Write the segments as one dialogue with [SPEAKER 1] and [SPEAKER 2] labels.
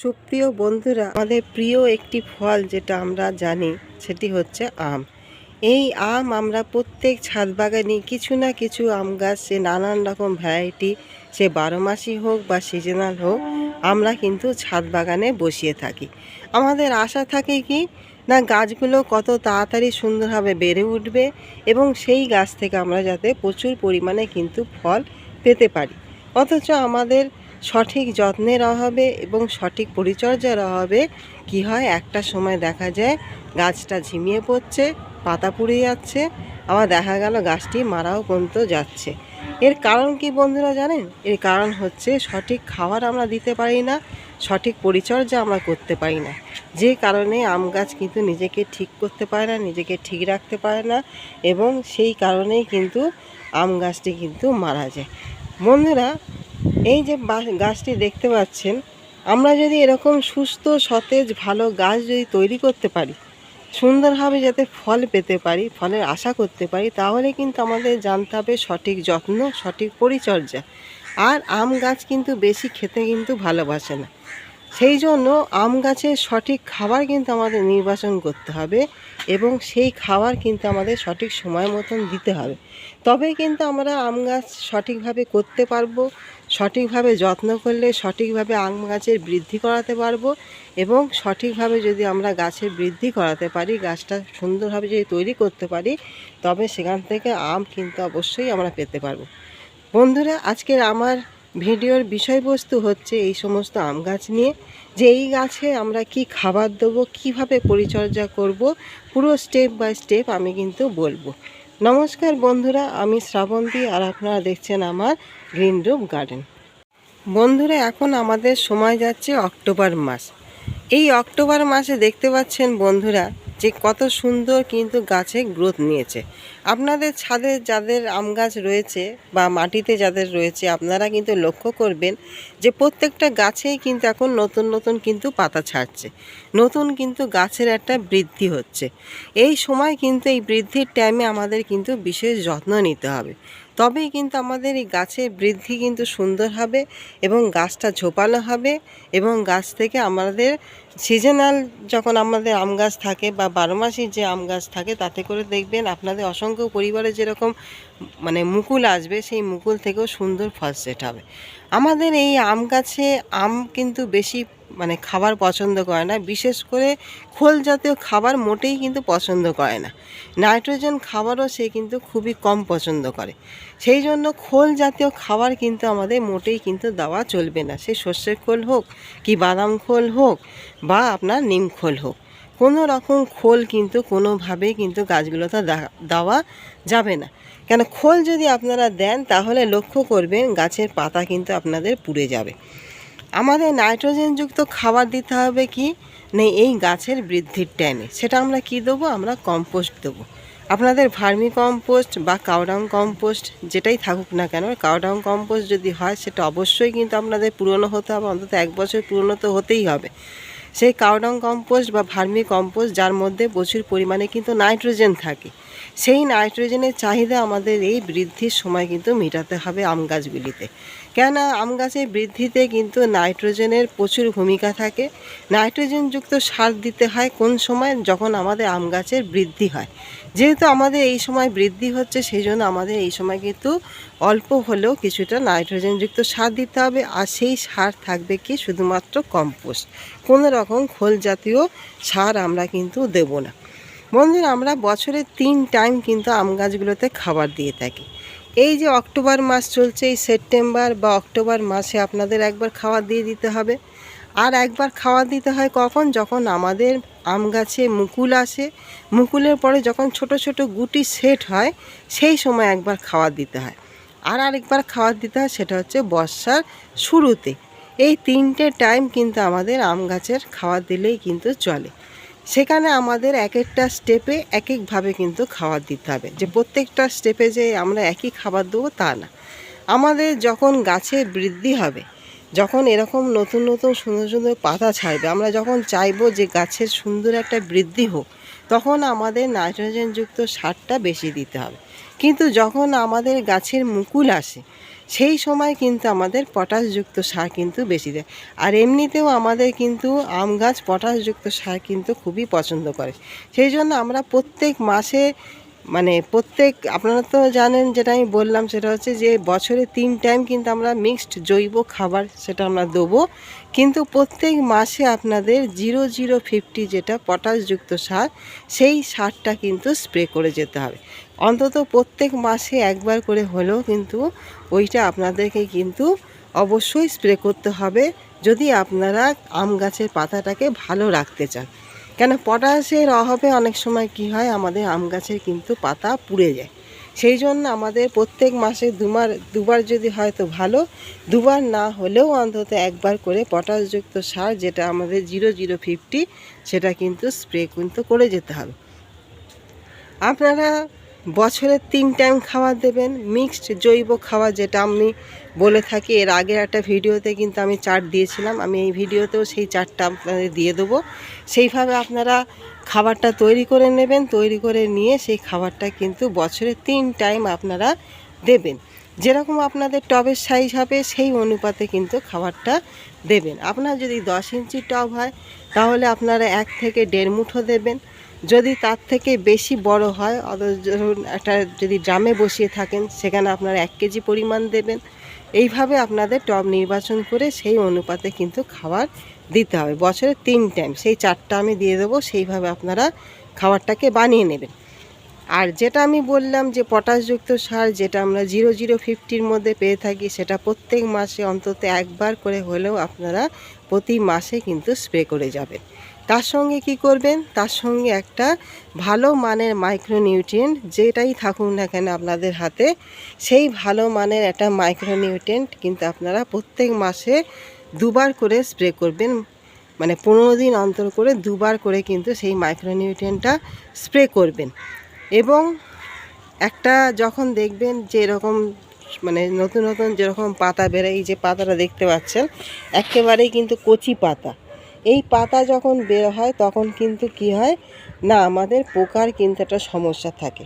[SPEAKER 1] সুপ্রিয় বন্ধুরা, আমাদের প্রিয় একটি ফল যেটা আমরা জানি, সেটি হচ্ছে আম। এই আম আমরা প্রত্যেক ছাদ বাগানে কিছু না কিছু আম গাছ সে নানান রকম ভ্যারাইটি সে বারো মাসি হোক বা সিজনাল হোক, আমরা কিন্তু ছাদ বাগানে বসিয়ে থাকি। আমাদের আশা থাকে কি, না গাছগুলো কত তাড়াতাড়ি সুন্দরভাবে বেড়ে উঠবে এবং সেই গাছ থেকে আমরা যাতে প্রচুর পরিমাণে কিন্তু ফল পেতে পারি। অথচ আমাদের সঠিক যত্নের অভাবে এবং সঠিক পরিচর্যার অভাবে কি হয়? একটা সময় দেখা যায় গাছটা ঝিমিয়ে পড়ছে, পাতা পুড়ে যাচ্ছে, আবার দেখা গেল গাছটি মারাও পর্যন্ত যাচ্ছে। এর কারণ কি বন্ধুরা জানেন? এর কারণ হচ্ছে সঠিক খাবার আমরা দিতে পারি না, সঠিক পরিচর্যা আমরা করতে পারি না। যে কারণে আম গাছ কিন্তু নিজেকে ঠিক করতে পারে না, নিজেকে ঠিক রাখতে পারে না এবং সেই কারণেই কিন্তু আম গাছটি কিন্তু মারা যায়। বন্ধুরা এই যে গাছটি দেখতে পাচ্ছেন, আমরা যদি এরকম সুস্থ, সতেজ, ভালো গাছ যদি তৈরি করতে পারি, সুন্দরভাবে যাতে ফল পেতে পারি, ফলের আশা করতে পারি, তাহলে কিন্তু আমাদের জানতে হবে সঠিক যত্ন, সঠিক পরিচর্যা। আর আম গাছ কিন্তু বেশি খেতে কিন্তু ভালোবাসে না। সেই জন্য আম গাছের সঠিক খাবার কিন্তু আমাদের নির্বাচন করতে হবে এবং সেই খাবার কিন্তু আমাদের সঠিক সময় মতন দিতে হবে। তবে কিন্তু আমরা আম গাছ সঠিকভাবে করতে পারব সঠিকভাবে যত্ন করলে সঠিকভাবে আম গাছের বৃদ্ধি করাতে পারব এবং সঠিকভাবে যদি আমরা গাছের বৃদ্ধি করাতে পারি, গাছটা সুন্দরভাবে যদি তৈরি করতে পারি, তবে সেখান থেকে আম কিন্তু অবশ্যই আমরা পেতে পারব। বন্ধুরা, আজকের আমার ভিডিওর বিষয়বস্তু হচ্ছে এই সমস্ত আম গাছ নিয়ে, যে এই গাছে আমরা কি খাবার দেবো, কীভাবে পরিচর্যা করব, পুরো স্টেপ বাই স্টেপ আমি কিন্তু বলব। নমস্কার বন্ধুরা, আমি শ্রাবন্তী আর আপনারা দেখছেন আমার গ্রিন রুম গার্ডেন। বন্ধুরা, এখন আমাদের সময় যাচ্ছে অক্টোবর মাস। এই অক্টোবর মাসে দেখতে পাচ্ছেন বন্ধুরা যে কত সুন্দর কিন্তু গাছে গ্রোথ নিয়েছে। আপনাদের ছাদে যাদের আম গাছ রয়েছে বা মাটিতে যাদের রয়েছে, আপনারা কিন্তু লক্ষ্য করবেন যে প্রত্যেকটা গাছেই কিন্তু এখন নতুন নতুন কিন্তু পাতা ছাড়ছে। নতুন কিন্তু গাছের একটা বৃদ্ধি হচ্ছে। এই সময় কিন্তু এই বৃদ্ধির টাইমে আমাদের কিন্তু বিশেষ যত্ন নিতে হবে। তবেই কিন্তু আমাদের এই গাছের বৃদ্ধি কিন্তু সুন্দর হবে এবং গাছটা ঝোপানো হবে এবং গাছ থেকে আমাদের সিজনাল যখন আমাদের আম গাছ থাকে বা বারো মাসি যে আম গাছ থাকে, তাতে করে দেখবেন আপনাদের অসংখ্য পরিবারে যেরকম মানে মুকুল আসবে, সেই মুকুল থেকেও সুন্দর ফল সেট হবে। আমাদের এই আম গাছে আম কিন্তু বেশি মানে খাবার পছন্দ করে না, বিশেষ করে খোল জাতীয় খাবার মোটেই কিন্তু পছন্দ করে না। নাইট্রোজেন খাবারও সে কিন্তু খুবই কম পছন্দ করে। সেই জন্য খোল জাতীয় খাবার কিন্তু আমাদের মোটেই কিন্তু দেওয়া চলবে না। সে সর্ষের খোল হোক কি বাদাম খোল হোক বা আপনার নিম খোল হোক, কোনো রকম খোল কিন্তু কোনোভাবেই কিন্তু গাছগুলোতে দেওয়া যাবে না। কেন খোল যদি আপনারা দেন তাহলে লক্ষ্য করবেন গাছের পাতা কিন্তু আপনাদের পুড়ে যাবে। আমাদের নাইট্রোজেনযুক্ত খাবার দিতে হবে কি? নেই, এই গাছের বৃদ্ধির টাইমে সেটা আমরা কি দেবো? আমরা কম্পোস্ট দেবো। আপনাদের ভার্মি কম্পোস্ট বা কাউডাং কম্পোস্ট যেটাই থাকুক না কেন কাউডাং কম্পোস্ট যদি হয়, সেটা অবশ্যই কিন্তু আপনাদের পুরনো হতে হবে, অন্তত এক বছর পুরনো তো হতেই হবে। সেই কাউডাং কম্পোস্ট বা ভার্মি কম্পোস্ট, যার মধ্যে প্রচুর পরিমাণে কিন্তু নাইট্রোজেন থাকে। সেই নাইট্রোজেনের চাহিদা আমাদের এই বৃদ্ধির সময় কিন্তু মেটাতে হবে আম গাছগুলিতে। কেননা আম গাছের বৃদ্ধিতে কিন্তু নাইট্রোজেনের প্রচুর ভূমিকা থাকে। নাইট্রোজেনযুক্ত সার দিতে হয় কোন সময়? যখন আমাদের আম গাছের বৃদ্ধি হয়। যেহেতু আমাদের এই সময় বৃদ্ধি হচ্ছে সেই জন্য আমাদের এই সময় কিন্তু অল্প হলেও কিছুটা নাইট্রোজেনযুক্ত সার দিতে হবে। আর সেই সার থাকবে কি? শুধুমাত্র কম্পোস্ট। কোনো রকম খোল জাতীয় সার আমরা কিন্তু দেব না। বন্ধুরা, আমরা বছরে তিন টাইম কিন্তু আম গাছগুলোতে খাবার দিয়ে থাকি। এই যে অক্টোবর মাস চলছে, এই সেপ্টেম্বর বা অক্টোবর মাসে আপনাদের একবার খাবার দিয়ে দিতে হবে। আর একবার খাবার দিতে হয় কখন? যখন আমাদের আম গাছে মুকুল আসে। মুকুলের পরে যখন ছোট ছোট গুটি সেট হয়, সেই সময় একবার খাবার দিতে হয়। আর আরেকবার খাবার দিতে হয় সেটা হচ্ছে বর্ষার শুরুতে। এই তিনটে টাইম কিন্তু আমাদের আম গাছের খাবার দিলেই কিন্তু চলে। সেখানে আমাদের এক একটা স্টেপে এক একভাবে কিন্তু খাবার দিতে হবে। যে প্রত্যেকটা স্টেপে যে আমরা একই খাবার দেবো তা না। আমাদের যখন গাছের বৃদ্ধি হবে, যখন এরকম নতুন নতুন সুন্দর সুন্দর পাতা ছাড়বে, আমরা যখন চাইব যে গাছের সুন্দর একটা বৃদ্ধি হোক, তখন আমাদের নাইট্রোজেনযুক্ত সারটা বেশি দিতে হবে। কিন্তু যখন আমাদের গাছের মুকুল আসে সেই সময় কিন্তু আমাদের পটাশযুক্ত সার কিন্তু বেশি দেয়। আর এমনিতেও আমাদের কিন্তু আম গাছ পটাশযুক্ত সার কিন্তু খুবই পছন্দ করে। সেই জন্য আমরা প্রত্যেক মাসে মানে প্রত্যেক, আপনারা তো জানেন যেটা আমি বললাম সেটা হচ্ছে যে বছরে তিন টাইম কিন্তু আমরা মিক্সড জৈব খাবার সেটা আমরা দেবো। কিন্তু প্রত্যেক মাসে আপনাদের জিরো জিরো ফিফটি যেটা পটাশযুক্ত সার, সেই সারটা কিন্তু স্প্রে করে যেতে হবে। অন্তত প্রত্যেক মাসে একবার করে হলেও কিন্তু ওইটা আপনাদেরকে কিন্তু অবশ্যই স্প্রে করতে হবে যদি আপনারা আম গাছের পাতাটাকে ভালো রাখতে চান। কেন? পটাশের অভাবে অনেক সময় কি হয়? আমাদের আম গাছের কিন্তু পাতা পুড়ে যায়। সেই জন্য আমাদের প্রত্যেক মাসে দুবার দুবার যদি হয় তো ভালো। দুবার না হলেও অন্তত একবার করে পটাশযুক্ত সার যেটা আমাদের জিরো জিরো ফিফটি সেটা কিন্তু স্প্রে কিন্তু করে যেতে হবে। আপনারা বছরে তিন টাইম খাবার দেবেন মিক্সড জৈব খাবার যেটা আমি বলে থাকি। এর আগের একটা ভিডিওতে কিন্তু আমি চার্ট দিয়েছিলাম। আমি এই ভিডিওতেও সেই চার্টটা আপনাদের দিয়ে দেবো। সেইভাবে আপনারা খাবারটা তৈরি করে নেবেন, তৈরি করে নিয়ে সেই খাবারটা কিন্তু বছরে তিন টাইম আপনারা দেবেন। যেরকম আপনাদের টবের সাইজ হবে, সেই অনুপাতে কিন্তু খাবারটা দেবেন। আপনার যদি দশ ইঞ্চি টব হয়, তাহলে আপনারা এক থেকে দেড় মুঠো দেবেন। যদি তার থেকে বেশি বড় হয়, অথচ ধরুন একটা যদি ড্রামে বসিয়ে থাকেন, সেখানে আপনারা এক কেজি পরিমাণ দেবেন। এইভাবে আপনাদের টব নির্বাচন করে সেই অনুপাতে কিন্তু খাবার দিতে হবে। বছরে তিন টাইম সেই চারটা আমি দিয়ে দেবো, সেইভাবে আপনারা খাবারটাকে বানিয়ে নেবেন। আর যেটা আমি বললাম যে পটাশযুক্ত সার, যেটা আমরা জিরো জিরো ফিফটির মধ্যে পেয়ে থাকি, সেটা প্রত্যেক মাসে অন্তত একবার করে হলেও আপনারা প্রতি মাসে কিন্তু স্প্রে করে যাবেন। তার সঙ্গে কি করবেন? তার সঙ্গে একটা ভালো মানের মাইক্রোনিউট্রিয়েন্ট যেটাই থাকুক না কেন আপনাদের হাতে, সেই ভালো মানের একটা মাইক্রোনিউট্রিয়েন্ট কিন্তু আপনারা প্রত্যেক মাসে দুবার করে স্প্রে করবেন। মানে পনেরো দিন অন্তর করে দুবার করে কিন্তু সেই মাইক্রোনিউট্রিয়েন্টটা স্প্রে করবেন। এবং একটা যখন দেখবেন যে এরকম মানে নতুন নতুন যেরকম পাতা বেরোয়, এই যে পাতাটা দেখতে পাচ্ছেন, একেবারেই কিন্তু কচি পাতা। এই পাতা যখন বের হয়, তখন কিন্তু কি হয়? না, আমাদের পোকার কিন্তু একটা সমস্যা থাকে।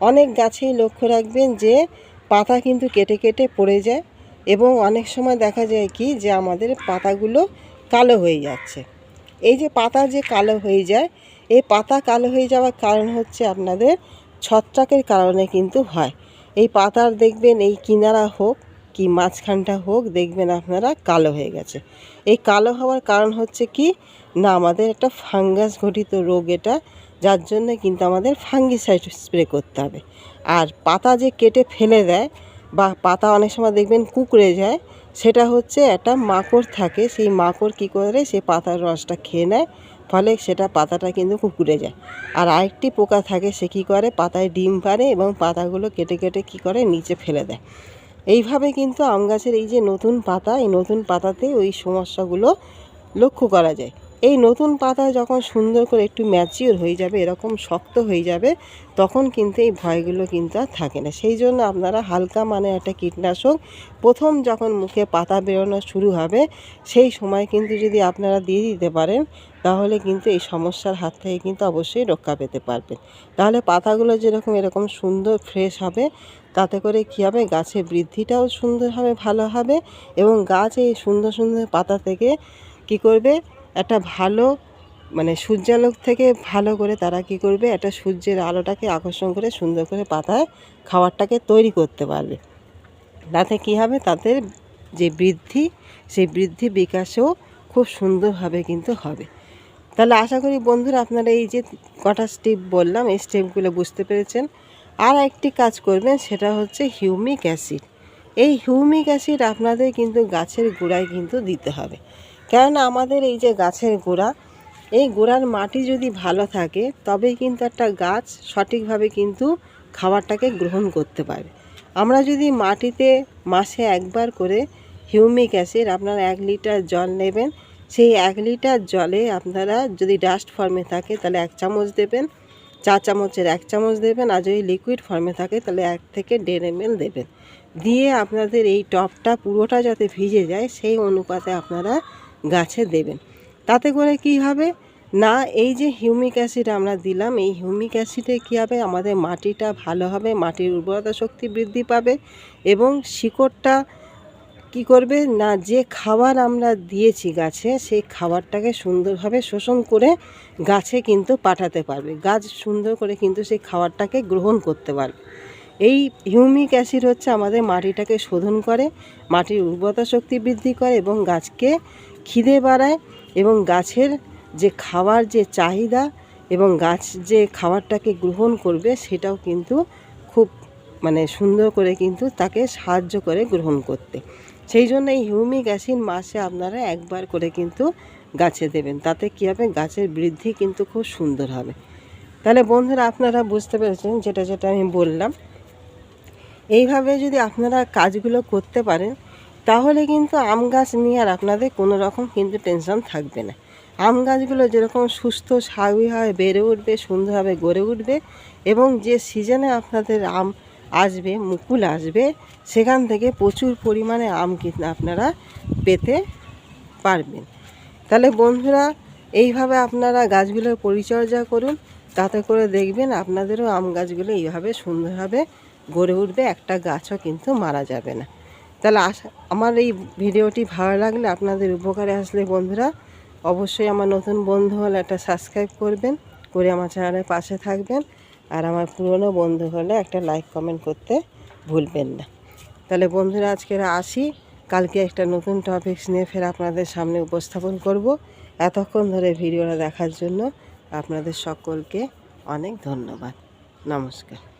[SPEAKER 1] অনেক গাছেই লক্ষ্য রাখবেন যে, পাতা কিন্তু কেটে কেটে পড়ে যায় এবং অনেক সময় দেখা যায় কি যে, আমাদের পাতাগুলো কালো হয়ে যাচ্ছে। এই যে পাতা যে কালো হয়ে যায়, এই পাতা কালো হয়ে যাওয়ার কারণ হচ্ছে আপনাদের ছত্রাকের কারণে কিন্তু হয়। এই পাতার দেখবেন এই কিনারা হোক কি মাঝখানটা হোক, দেখবেন আপনারা কালো হয়ে গেছে। এই কালো হওয়ার কারণ হচ্ছে কি? না, আমাদের একটা ফাঙ্গাস ঘটিত রোগ এটা, যার জন্য কিন্তু আমাদের ফাঙ্গিসাইড স্প্রে করতে হবে। আর পাতা যে কেটে ফেলে দেয় বা পাতা অনেক সময় দেখবেন কুকড়ে যায়, সেটা হচ্ছে একটা মাকড় থাকে, সেই মাকড় কী করে? সে পাতার রসটা খেয়ে নেয়, ফলে সেটা পাতাটা কিন্তু কুকুরে যায়। আর আরেকটি পোকা থাকে, সে কী করে? পাতায় ডিম পারে এবং পাতাগুলো কেটে কেটে কী করে? নিচে ফেলে দেয়। এইভাবে কিন্তু আম গাছের এই যে নতুন পাতা, এই নতুন পাতাতে ওই সমস্যাগুলো লক্ষ্য করা যায়। এই নতুন পাতা যখন সুন্দর করে একটু ম্যাচিওর হয়ে যাবে, এরকম শক্ত হয়ে যাবে, তখন কিন্তু এই ভয়গুলো কিন্তু আর থাকে না। সেই জন্য আপনারা হালকা মানে একটা কীটনাশক প্রথম যখন মুখে পাতা বেরোনো শুরু হবে, সেই সময় কিন্তু যদি আপনারা দিয়ে দিতে পারেন, তাহলে কিন্তু এই সমস্যার হাত থেকে কিন্তু অবশ্যই রক্ষা পেতে পারবেন। তাহলে পাতাগুলো যেরকম এরকম সুন্দর ফ্রেশ হবে তাতে করে কী হবে? গাছের বৃদ্ধিটাও সুন্দর হবে ভালো হবে এবং গাছ এই সুন্দর সুন্দর পাতা থেকে কী করবে? একটা ভালো মানে সূর্যালোক থেকে ভালো করে তারা কি করবে? একটা সূর্যের আলোটাকে আকর্ষণ করে সুন্দর করে পাতায় খাবারটাকে তৈরি করতে পারবে। তাতে কী হবে? তাদের যে বৃদ্ধি, সেই বৃদ্ধি বিকাশেও খুব সুন্দরভাবে কিন্তু হবে। তাহলে আশা করি বন্ধুরা আপনারা এই যে কটা স্টেপ বললাম, এই স্টেপগুলো বুঝতে পেরেছেন। আর একটি কাজ করবেন, সেটা হচ্ছে হিউমিক অ্যাসিড। এই হিউমিক অ্যাসিড আপনাদের কিন্তু গাছের গোড়ায় কিন্তু দিতে হবে। কেননা আমাদের এই যে গাছের গোড়া, এই গোড়ার মাটি যদি ভালো থাকে, তবেই কিন্তু একটা গাছ সঠিকভাবে কিন্তু খাবারটাকে গ্রহণ করতে পারবে। আমরা যদি মাটিতে মাসে একবার করে হিউমিক অ্যাসিড আপনারা এক লিটার জল নেবেন, সেই এক লিটার জলে আপনারা যদি ডাস্ট ফর্মে থাকে, তাহলে এক চামচ দেবেন। চা চামচের এক চামচ দেবেন আর যদি লিকুইড ফর্মে থাকে তাহলে এক থেকে দেড় এম দেবেন। দিয়ে আপনাদের এই টপটা পুরোটা যাতে ভিজে যায় সেই অনুপাতে আপনারা গাছে দেবেন। তাতে করে কি হবে? না, এই যে হিউমিক অ্যাসিড আমরা দিলাম, এই হিউমিক অ্যাসিডে কী হবে? আমাদের মাটিটা ভালো হবে, মাটির উর্বরতা শক্তি বৃদ্ধি পাবে এবং শিকড়টা কি করবে? না, যে খাবার আমরা দিয়েছি গাছে, সেই খাবারটাকে সুন্দরভাবে শোষণ করে গাছে কিন্তু পাঠাতে পারবে। গাছ সুন্দর করে কিন্তু সেই খাবারটাকে গ্রহণ করতে পারবে। এই হিউমিক অ্যাসিড হচ্ছে আমাদের মাটিটাকে শোধন করে, মাটির উর্বরতা শক্তি বৃদ্ধি করে এবং গাছকে খিদে বাড়ায় এবং গাছের যে খাবার যে চাহিদা এবং গাছ যে খাবারটাকে গ্রহণ করবে, সেটাও কিন্তু খুব মানে সুন্দর করে কিন্তু তাকে সাহায্য করে গ্রহণ করতে। সেই জন্য এই হিউমিক অ্যাসিড মাসে আপনারা একবার করে কিন্তু গাছে দেবেন। তাতে কী হবে? গাছের বৃদ্ধি কিন্তু খুব সুন্দর হবে। তাহলে বন্ধুরা, আপনারা বুঝতে পেরেছেন যেটা যেটা আমি বললাম। এইভাবে যদি আপনারা কাজগুলো করতে পারেন, তাহলে কিন্তু আম গাছ নিয়ে আর আপনাদের কোনো রকম কিন্তু টেনশন থাকবে না। আম গাছগুলো যেরকম সুস্থ, স্বাভাবিক হয়, বেড়ে উঠবে, সুন্দরভাবে গড়ে উঠবে এবং যে সিজনে আপনাদের আম আসবে, মুকুল আসবে, সেখান থেকে প্রচুর পরিমাণে আম কিন্তু আপনারা পেতে পারবেন। তাহলে বন্ধুরা, এইভাবে আপনারা গাছগুলোর পরিচর্যা করুন, তাতে করে দেখবেন আপনাদেরও আম গাছগুলো এইভাবে সুন্দরভাবে গড়ে উঠবে, একটা গাছও কিন্তু মারা যাবে না। তাহলে আশা, আমার এই ভিডিওটি ভালো লাগলে আপনাদের উপকারে আসলে বন্ধুরা, অবশ্যই আমার নতুন বন্ধু হলে একটা সাবস্ক্রাইব করবেন, করে আমার চ্যানেলের পাশে থাকবেন। আর আমার পুরনো বন্ধু হলে একটা লাইক কমেন্ট করতে ভুলবেন না। তাহলে বন্ধুরা আজকের আসি। কালকে একটা নতুন টপিক্স নিয়ে ফের আপনাদের সামনে উপস্থাপন করব। এতক্ষণ ধরে ভিডিওটা দেখার জন্য আপনাদের সকলকে অনেক ধন্যবাদ। নমস্কার।